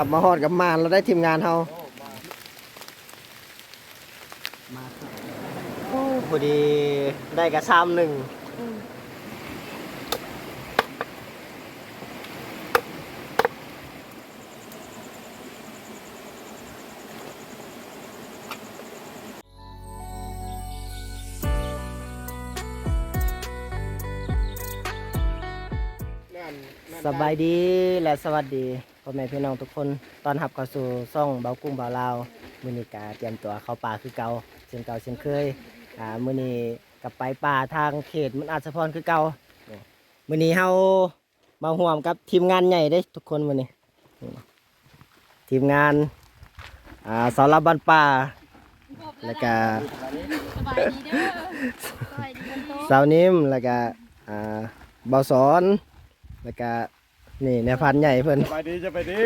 ลับมาฮอดกับมานเราได้ทีมงานเฮามาครับโอ้พอดีได้กระซามหนึ่งสบายดีและสวัสดี พ่อแม่พี่น้องทุกคนตอนรับเข้าสู่ซ่องเบากุ้งเบาลาวมื้อนี้ก็เตรียมตัวเข้าป่าคือเก่าเช่นเก่าเช่นเคยอ่ามื้อนี้กับไปป่าทางเขตมันอาจสะพรคือเก่ามื้อนี้เฮามาร่วมกับทีมงานใหญ่เด้ทุกคนมื้อนี้ทีมงานอ่าสารบันป่าแล้วก็สบายดีเด้อสบายดีกันโตสาวนิ่มแล้วก็อ่าเบาสอนแล้วก็ นี่ในพันใหญ่เพิ่น ไปดีจะไปดี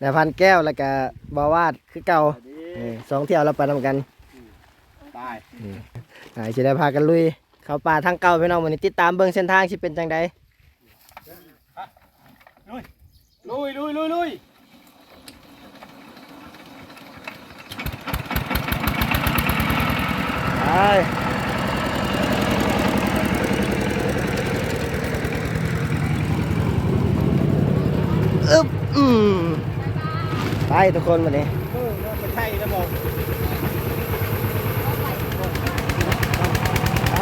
นายพันแก้วแล้วก็บาวาดคือเก่านี่สองเที่ยวเราไปทำกันตายอ่าจะได้พากันลุย เข้าป่าทางเก่าพี่น้องวันนี้ติดตามเบิ่งเส้นทางสิเป็นจังใดลุยลุยลุยลุยไป อึ๊บอืมไปทุกคนวันนี้เออไม่ใช่นะบอกไป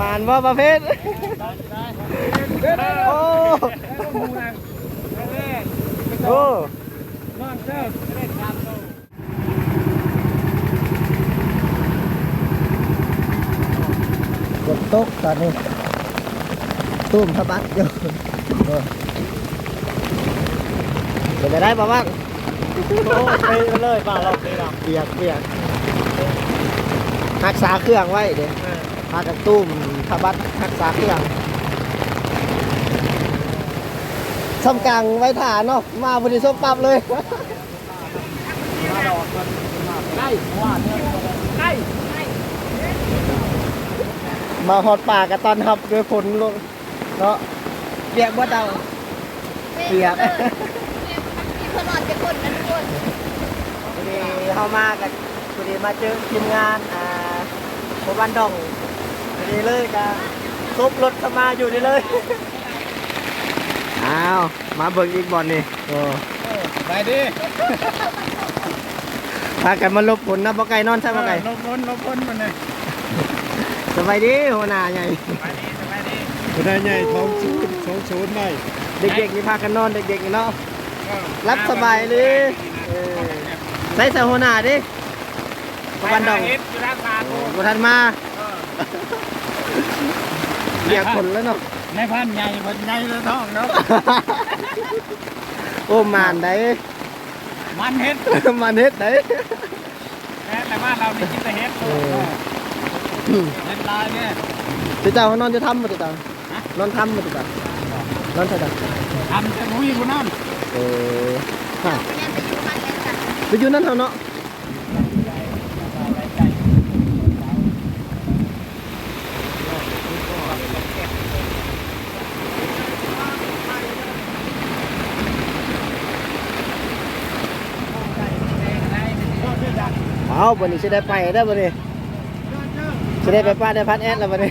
มานว่าประเภท โอ้มูนะแม่โอ้นอนเจ้าเล่นตามโตกดโต๊ะตอนนี้ตุ้มพระบัตรอยู่เออเป็นไปได้ป่ะบ้างโอ้ไปเลยป่าเราเปียกเปียกรักษาเครื่องไว้เดี๋ยวพากันตุ้มพระบัตรรักษาเครื่อง สำกลางไว้ฐานเนาะมาบริสุทธิ์ปรับเลยมาหอดป่ากันตอนทับด้วยฝนลงเนาะเปียกบ่เตาเปียกมีคนอนจะคนนั้นคนพอดีเข้ามากันพอดีมาเจอทีมงานอ่าโบบันดองพอดีเลยกันซุบรถเข้ามาอยู่นี่เลย อ้าว มาเบิ่งอีกบอลนี่โอ้ไปดีพากันมาลบผลนะบ่ไก่นอนใช่บ่ไก่ลบพ้นลบพ้นมันเลยสบายดีหัวหน้าใหญ่ไปดีไปดีไปได้ไงท้องชูนท้องชูนได้เด็กๆนี่พากันนอนเด็กๆนี่เนาะรับสบายเลยเออใส่ใส่หัวหน้าดิโบบันดองอยู่รักษาโอ้บ่ทันมาเรียกผลแล้วเนาะ ในพันใหญ่พันใหญ่เลยท้องเนาะ โอ้มานได้ มันเฮ็ดมันเฮ็ดได้แต่ว่าเราไม่กินแต่เฮ็ดเฮ็ดลายเนี่ยเจ้าเจ้านอนจะทำบ่เจ้านอนทำบ่เจ้านอนเท่าใดทำจะมุ้ยกูนั่นเออฮะแม่ไปอยู่บ้านแล้วกันไปอยู่นั่นเท่าเนาะ เอาวันนี้สิได้ไปได้อวันนี้สิได้ไปป้าได้พัดแอดแล้ววันนี้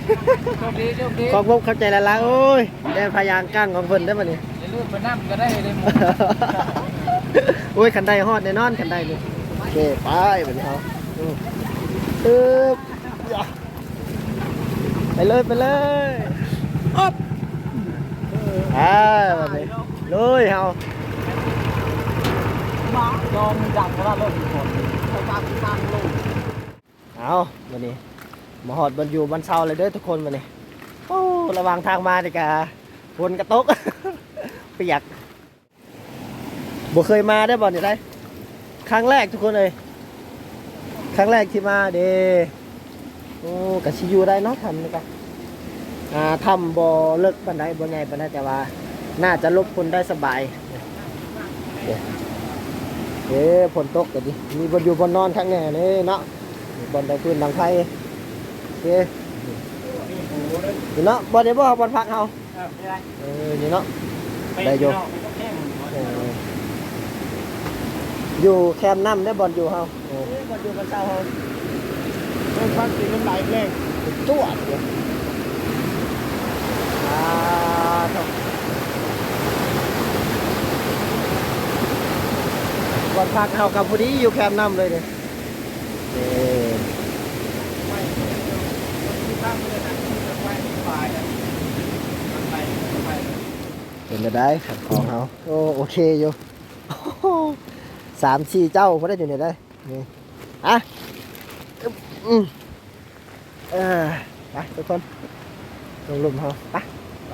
โชคดีโชคดีขอบคุณเข้าใจแล้วล่ะโอ้ยได้พยางกั้งของเพิ่นได้อวันนี้อย่าลืมไปนั่งก็ได้เลยมึงโอ้ยขันไดฮอดแน่นอนขันไดนี่โอเคไปวันนี้เขาอืมปึ๊บย่าไปเลยไปเลยอ๊อบอ่าวันนี้ลุยเฮามาลองดังเพราะว่ารถคน ไปตามทางลงเอาวันนี้มาหอดบนอยู่บนเสาเลยเด้อทุกคนวันนี้โอ้ระวังทางมาดิกาฝนกระตกเปียกบ่เคยมาได้บ่นี่ได้ครั้งแรกทุกคนเลยครั้งแรกที่มาเด้โอ้กะชิยูได้เนาะทำนี่กะอ่าทำบ่เลิกปานใดบ่ใหญ่ปานใดแต่ว่า น่าจะลบคนได้สบาย เด้เอ้ฝนตกก็ดิมีบนอยู่บนนอนข้างแน่นี่เนาะบนได้พื้นหลังไฟโอเคนี่เนาะบ่ได้บ่บนพักเฮาเออไม่ได้เออนี่เนาะไปได้อยู่เนาะไปแข้งเอออยู่แคมป์น้ำได้บอลอยู่เฮาเออบอลอยู่บนเสาเฮาเพิ่มความสีน้ำลายแรงจวดเดียวอ่า เนาะบอลพักเฮากับพอดีอยู่แคมป์น้ำเลยเนี่ยเลยนไม่ปลายนไปได้ขันของเฮาโอ้โอเคอยู่สามสี่เจ้าพอได้อยู่เนี่ยได้นี่อะอืมเออไปทุกคนลงลุมเฮาไปเอ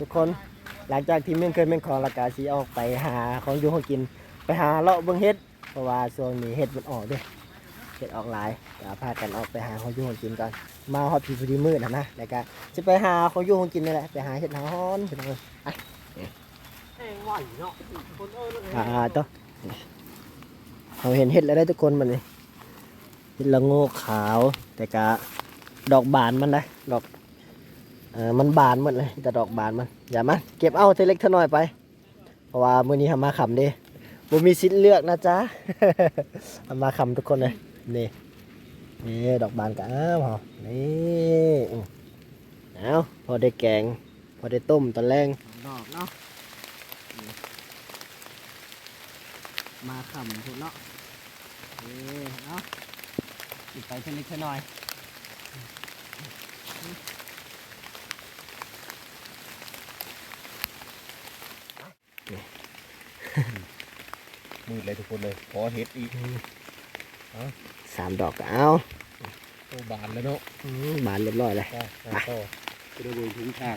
ทุกคนหลังจากที่เมื่อเคยเมื่อของละกาสีออกไปหาของอยู่ของกิน ไปหาเลาะเบิ่งเฮ็ดเพราะว่าช่วงนี้เฮ็ดมันออกด้วยเฮ็ดออกหลายก็พากันออกไปหาของอยู่ของกินก่อนมาฮอดพีพอดีมืดนะนะแล้วก็จะไปหาของอยู่ของกินนี่แหละไปหาเฮ็ดหาฮ้อนพี่น้องเอ้ยไหวเนาะคนเออแล้วอ่าต่อเราเห็นเฮ็ดแล้วได้ทุกคนมันนี่เฮ็ดละโงกขาวแต่กะดอกบานมันนะดอก ออมันบานหมดเลยแต่ดอกบานมันอย่ามาเก็บเอาเทเล็กเท่าน้อยไป เพราะว่ามื้อนี้ทำมาขำเด้บ่มีสิทธิ์เลือกนะจ๊ะทำมาขำทุกคนเลยนี่นี่ดอกบานกะอ้าวนี่เอาพอได้แกง พอได้ต้มตอนแรงดอกเนาะมาขำทุนเนาะเอ้เนาะอีกไปเล็กๆน้อย มืดเลยทุกคนเลยขอเห็ดอีกสามดอกก็เอาโอ้บานแล้วเนาะอืมบานเรียบร้อยเลยก็ก็จะได้บุญถึงทาง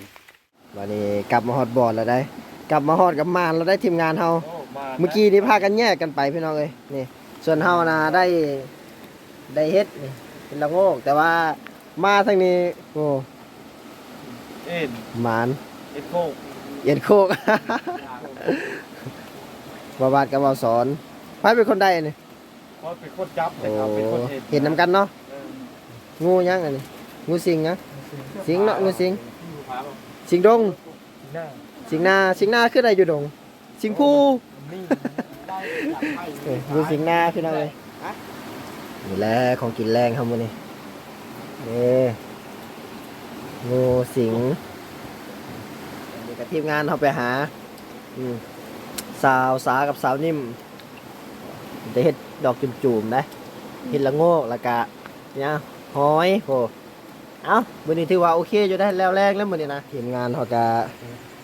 วันนี้กลับมาฮอดบอลแล้วได้ กลับมาฮอดกับมานเราได้ทีมงานเฮาโอ้มาเมื่อกี้นี่พากันแยกกันไปพี่น้องเอ้ยนี่ ส่วนเฮานะได้ได้เฮ็ดนี่เป็นละโงก แต่ว่ามาทางนี้โอ้เอ็นหมานเอ็ดโคกเย็นโคก บาบาดกับเบาสอนไผเป็นคนใดนี่เพราะเป็นคนจับโอ้นะครับเป็นคนเห็ดเห็นนำกันเนาะเอองูยังอันนี้งูสิงนะสิงเนาะงูสิงพาบอกสิงดงหน้าสิงนาสิงนาคืออะไรอยู่ดงสิงผู้นี่ได้จับให้เอ้ยงูสิงนาพี่น้องเลยนี่แหละของกินแรงครับมื้อนี้นี่งูสิงนี่กับทีมงานเขาไปหา อืม สาวสากับสาวนิ่มจะเฮ็ดดอกจุ่มๆนะเฮ็ดละโงกล้วก็เนี่ยหอยโหเอ้ามื้อนี้ถือว่าโอเคอยู่ได้แล้วแรงแล้วมือนี้นะทีมงานเขาก็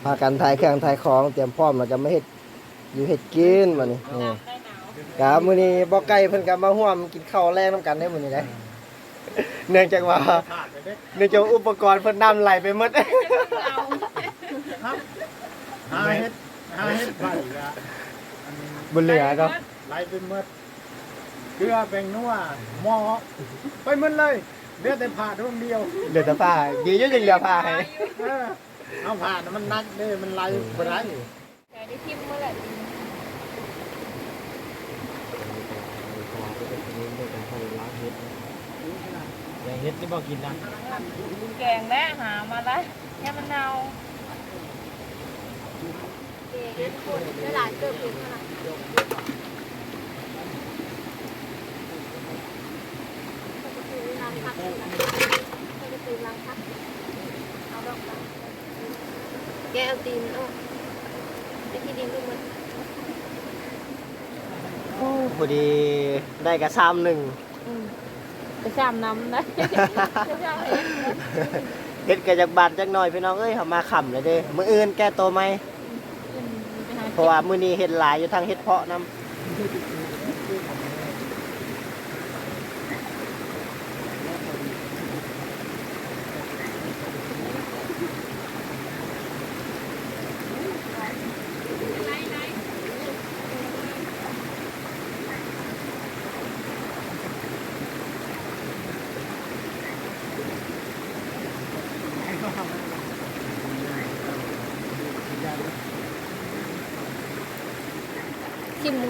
พากันถ่ายเครื่องถ่ายของเตรียมพร้อมแล้วก็มาเฮ็ดอยู่เฮ็ดกินมือนี้นี่ครับมือนี้บ่ไก่เพิ่นก็มาร่วมกินข้าวแรงนํกันได้มือนี้ได้เนื่องจากว่าเนื่องจากอุปกรณ์เพิ่นนำไหลไปหมดหาเห็ด หาเห็ดไปละอันนี้บนเหลือก็ไล่ไปหมดเกลือแป้งนัวหม้อไปหมดเลยเหลือแต่ผ่าดวงเดียวเหลือแต่ผ้าดีอยู่ยังเหลือผ้าให้เออเอาผ่านมันนักเด้มันไล่บ่ได้แต่ได้ทิมเมื่อไหร่อย่างเฮ็ดนี่บ่กินนะแกงแล้วหามาแล้วเนี่ยมันเนา เด็กคนเวลาเกิดเห็นอะไรล้างพักล้างพักเอาดอกแกเอาตีนออกไอ้ที่ดินดูมันพอดีได้กระซ้ำหนึ่งไปชามน้ำนะไปชามเองเฮ็ดกระจากบาดจักหน่อยพี่น้องเอ้ยเขามาขำเลยเด้มื้ออื่นแก้ตัวไหมเพ ราะว่ามื้อนี้เห็ดหลายอยู่ทางเฮ็ดเพาะนำ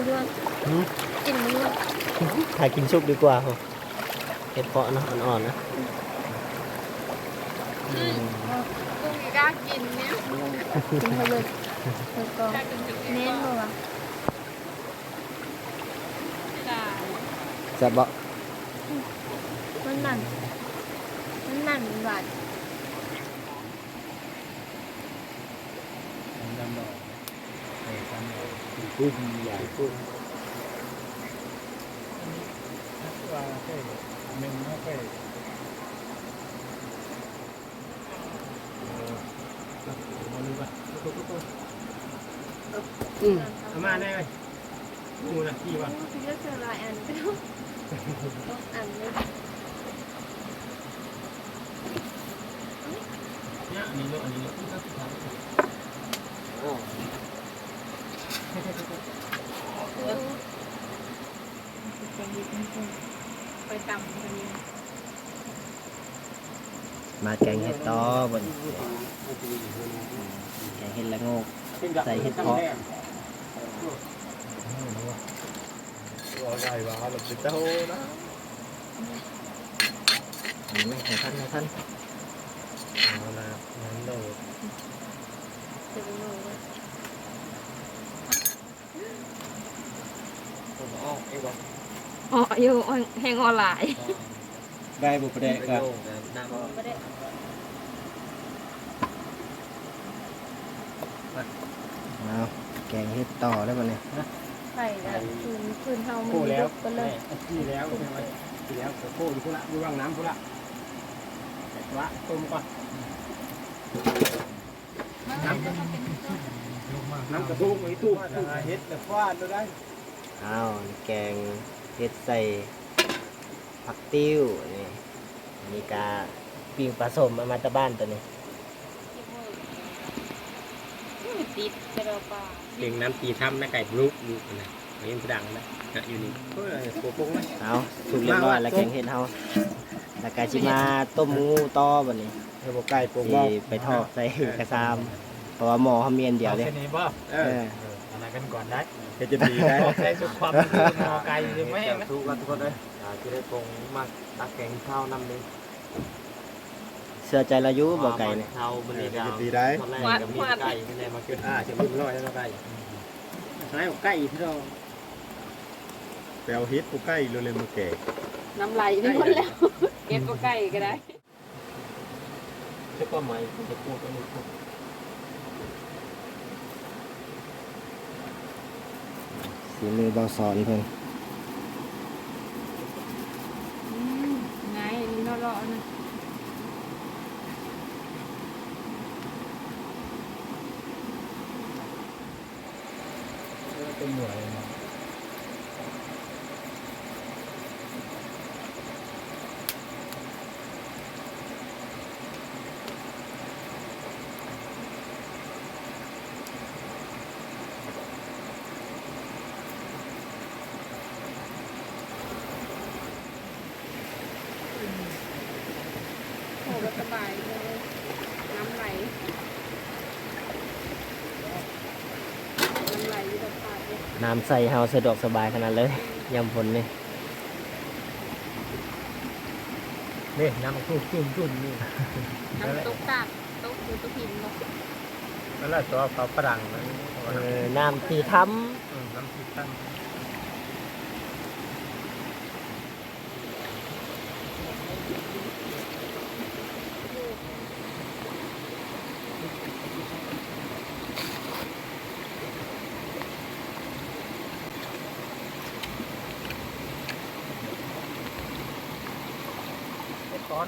มมือด้วยหืมจิ้มมือด้วยถ่ายกินซุปดีกว่าครับเห็ดเพาะเนาะอ่อนๆนะอืมกุ้งกล้ากินเนี่ยกินเขาเลยแล้วก็เน้นเลยวะแซ่บบ่มันหนันมันหนันหวาน ดำดอกเออดำดอกปุ้มใหญ่ปุ้มว่าเฮ้ยหนึ่งเฮ้ยมาดูป่ะอื ไปตำกันนี้มาแกงเห็ดตอบนแกงเห็ดละโงกใส่เห็ดเพาะว่าไงวะเราเป็นเจ้านะอันนี้ให้ท่านให้ท่านเอาละงั้นโดด จะไปโน่น ผมอ้อเอ้บอกอ๋ออยู่แห้งออนไลน์ ได้บุปผาครับน้ำไม่ได้เอาแกงเห็ดต่อได้ป่ะเนี่ยใส่ละคืนคืนเฮามันโค้แล้วก็เลยที่แล้วใช่ไหมที่แล้วโค้อยู่พุ่นละอยู่ว่างน้ำพุ่นละแต่ว่าต้มก่อนน้ำน้ำกระทุกไอ้ตู้เฮ็ดแต่ฟาดได้เอาแกงเห็ดใส่ผักติ้วนี่อันนี้กาปิ้งปลาสมมามาจากบ้านตัวนี้ติดกระปาเลียงน้ำตีทำแม่ไก่บลูกอยู่นะยังดังนะนะอยู่นี่เฮ้ยโป๊กนะเอาสุกเรียบร้อยแล้วแกงเห็ดเฮาแล้วก็จิมาต้มงูต่อบัดนี้เออบอกไก่ปลูกสิบ่ไปทอดใส่กระซามเพราะว่าหมอเขามีอันเดียวเลยแค่นี้ป่ะเอเออออะไรกันก่อนได้ เฮ็ดจะดีได้ใช้สุขความมอไก่ยังไม่นะ ทุกคนทุกคนเลยจะได้ปรุงมาตักแกงข้าวน้ำนึงเสื้อใจละยุบ่ไก่เนี่ยเท้ามันนี่ดาวดีได้ ตอนแรกก็มีไก่ที่ไหนมาเกิดอ่าจะรุ่นร้อยแล้วไก่ใช้ไก่ที่เราแปลวเฮ็ดกูไก่เร็วๆมาแก่น้ำไหลไปหมดแล้ว เก็บก็ใกล้ก็ได้ใช้ความหมายจะพูดกันนี่สีมือเบาสอนเพิ่น อืมไงนี่เนาะเลาะนะ เป็นหน่วย โอ้ก็สบายเลย น้ำไหล น้ำไหลอยู่แบบปากเลย น้ำใส่เฮาสะดวกสบายขนาดเลยยำฝนนี่นี่น้ำตุ้มตุ้มตุ้มนี่น้ำตกตากตกอยู่ตกหินเนาะนั่นแหละตัวเขาฝรั่งนะเออน้ำตีทน้ำพริกตั้งข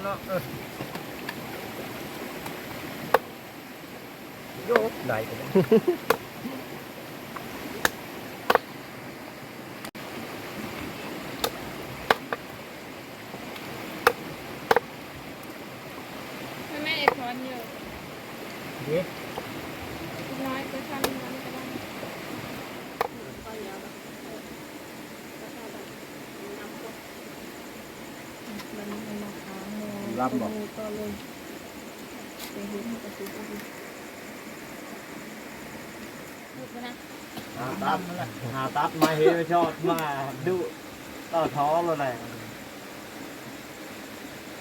เนาะเออโยกได้ไปเลยไม่แม่ไอ้ช้อนเยอะ เดี๋ยว น้อยก็ช้อนน้อยก็ได้ก็เยอะน้ำตกมันมันมาค้างเลย รับบอกก็เลยไปเห็นกระสุนเอาไปหยุดนะเหาตัดหาตัดมาเฮชอดมาดูต่อท้อเลยแหละ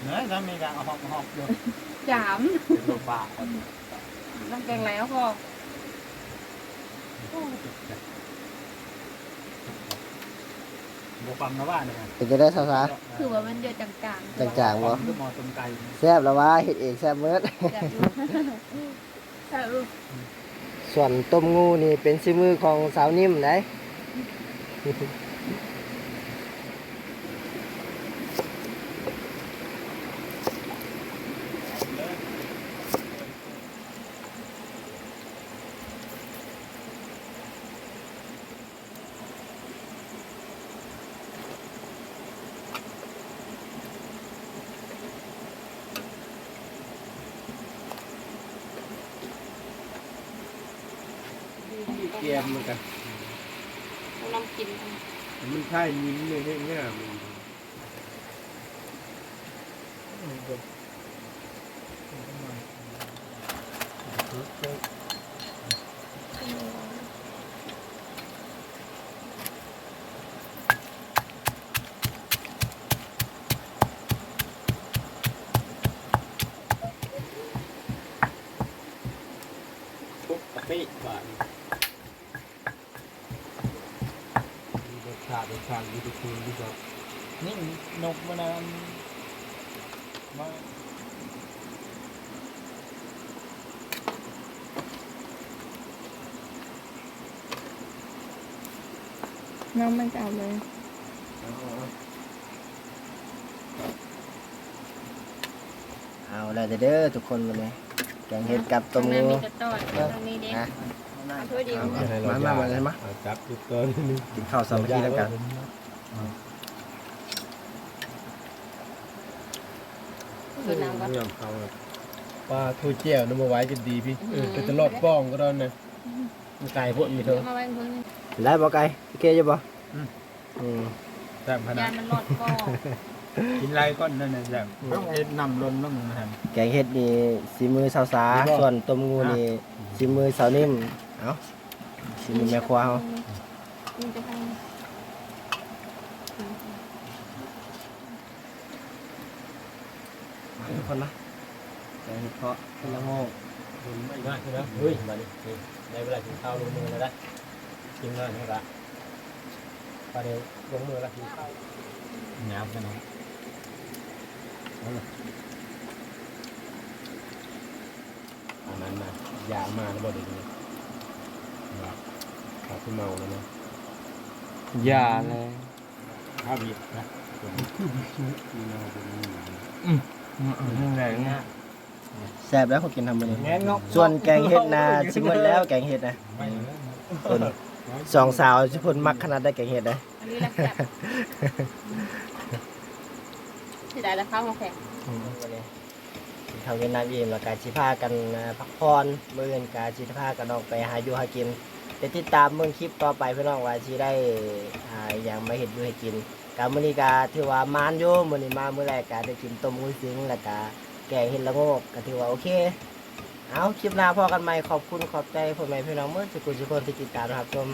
เนื้อจะมีการเอาหอบหอบอยู่จามเป็นลูกปลาต้องแกงแล้ว พอโบฟังนะว่าเนี่ยเป็นจะได้สาวคือว่ามันเดือดจางๆจางๆบ่คือมอต้มไก่แซ่บแล้วว่าเฮ็ดเองแซ่บเมิดๆแบบใช่ลูกส่วนต้มงูนี่เป็นซิมือของสาวนิ่มได้เกียมเหมือนกันต้องน้ำกินมันใช่ยิ้มเลยเนี่ยมันปุ๊บกะปิบาทรสชา ติรสชาติดีทุกดีกว่านี่นกมันนะมาน้ำมันจะเอาเลยเอาแล้วเด้อทุกคนมาเลยแกงเห็ดกับต้มข้างหงูน้ามีกระต้อยตรงนี้เด็ก นะเอาถ้วยเดียวมามามาเลยมาจับจุดตัวนี้กินข้าวสามัคคีแล้วกันกินน้ำก่อนเรื่องเขาปลาทูเจียวน้ำมาไว้กันดีพี่เป็นตลอดป้องก็ได้นะไก่พวกมีเถอะมาไว้เพิ่งได้บ่ไก่โอเคอยู่บ่อืมแซ่บขนาดยานมันหลอดก็กินไรก้อนนั่นน่ะแซ่บต้องเอ็ดนำล้นต้องนะฮะแกงเห็ดนี่สีมือสาวสาดีบ่ส่วนต้มงูนี่สีมือสาวนิ่ม เอาสีมือแม่ครัวเฮามันจะททุกคนนะแกงเห็ดเพาะเป็นละโงกไม่ได้ใช่ไหมเฮ้ยมาดิในเวลากินข้าวลงมือแล้วได้กินแล้วนี่ละประเดี๋ยวลงมือแล้วกินข้าวน้ำกันนะอันนั้นนะยามาแล้วบ่ดี นี่ขาขึ้นเมาแล้วนะอย่าเลยข้าวบีบนะมีเมาเป็นนี่แรงนะแซ่บแล้วเขากินทำมื้อนี้แง่งกส่วนแกงเห็ดนะสิหมดแล้วแกงเห็ดนะไม่คนสองสาวสิเพิ่นมักขนาดได้แกงเห็ดได้ำอันนี้แหละแซ่บที่ได้แล้วข้าวมาแข็งทางเวียดนามเองแล้วก็สิพากันอ่าพักผ่อนมื้ออื่นก็สิพากันออกไปหาอยู่หากิน เดี๋ยวติดตามเบิ่งคลิปต่อไปพี่น้องว่าชีได้อ่าหยังมาเห็ดอยู่ให้กินกามือนี้กาถือว่ามานอยู่มือนี้มาเมื่อแรกก็ได้กินต้มกุ้ยซิงแล้วก็แกงเห็ดละโงกก็ถือว่าโอเคเอาคลิปหน้าพอกันใหม่ขอบคุณขอบใจพ่อแม่พี่น้องเมื่อสุกุสุคนที่ติดตามนะครับชม